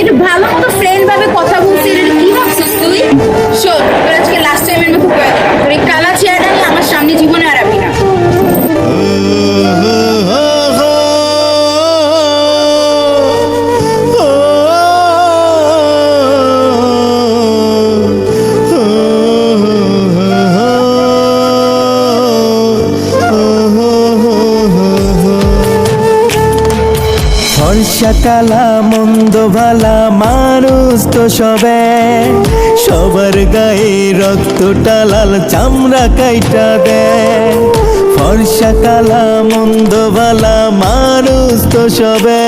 একটু ভালো মতো ফ্রেন্ড ভাবে কালা মন্দ ভালা মানুষ তো সবে। সবার গায়ে রক্তটা লাল, চামড়া কাইটা দেয় ফর্সা কালা মন্দ ভালা মানুষ তো সবে।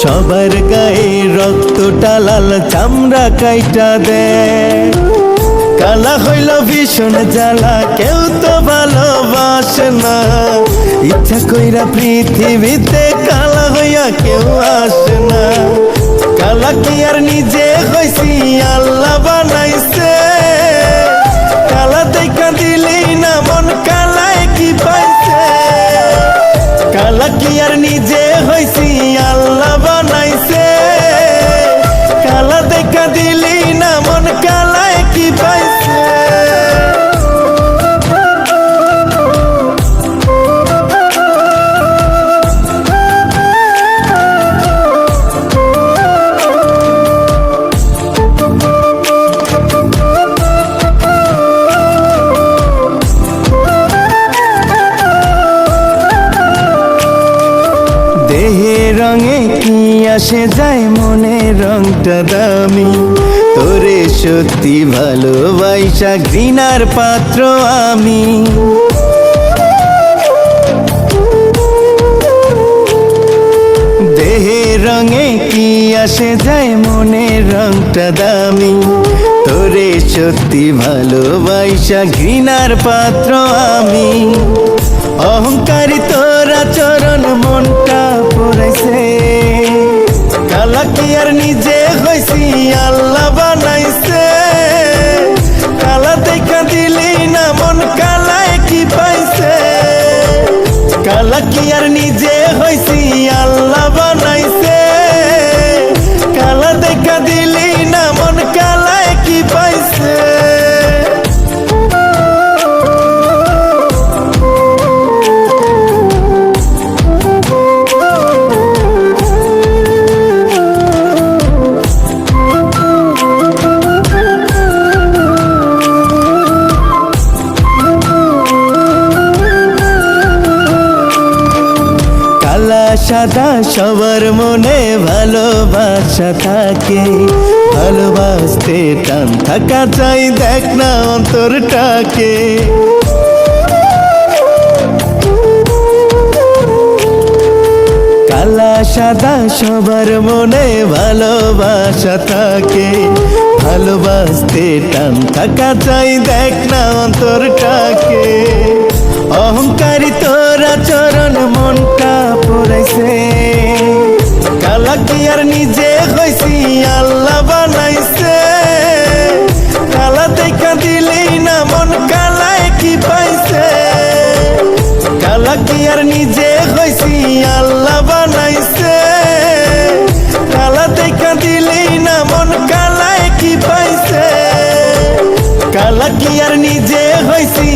সবার গায়ে রক্তটা লাল, চামড়া কাইটা দেয় কালা হইল ভীষণ জ্বালা, কেউ তো ভালোবাসে না। ইচ্ছা কইরা পৃথিবীতে কালা হইয়া কেউ আসে না। কালা কি আর নিজে হইছি আল্লাহ? আসে যায় মনে রংটা দামি। তোরে সত্যি ভালোবাসা, ঘৃণার পাত্র আমি। দেহে রঙে কি আসে যায় মনে রংটা দামি। তোরে সত্যি ভালোবাসা, ঘৃণার পাত্র আমি। অহংকারী তোরা চরণ মনটা পড়াইছে কালা কি আর নিজে সাদা সবার মনে ভালোবাসা থাকে। ভালোবাসতে টান থাকা চাই, দেখ না অন্তরটাকে। কালা সাদা সবার মনে ভালোবাসা থাকে। ভালোবাসতে টান থাকা চাই, দেখ না অন্তরটাকে। অহংকারী তোরা চরণ মনটা পড়াইছে কালা কি আর নিজে হইছি, আল্লাহ বানাইছে। কালা দেখা দিলেই না, মন কালায় কি পাইছে। কালা কি আর নিজে হইছি, আল্লাহ বানাইছে। কালা দেখা দিলেই না, মন কালায় কি পাইছে। কালা কি আর নিজে হইছি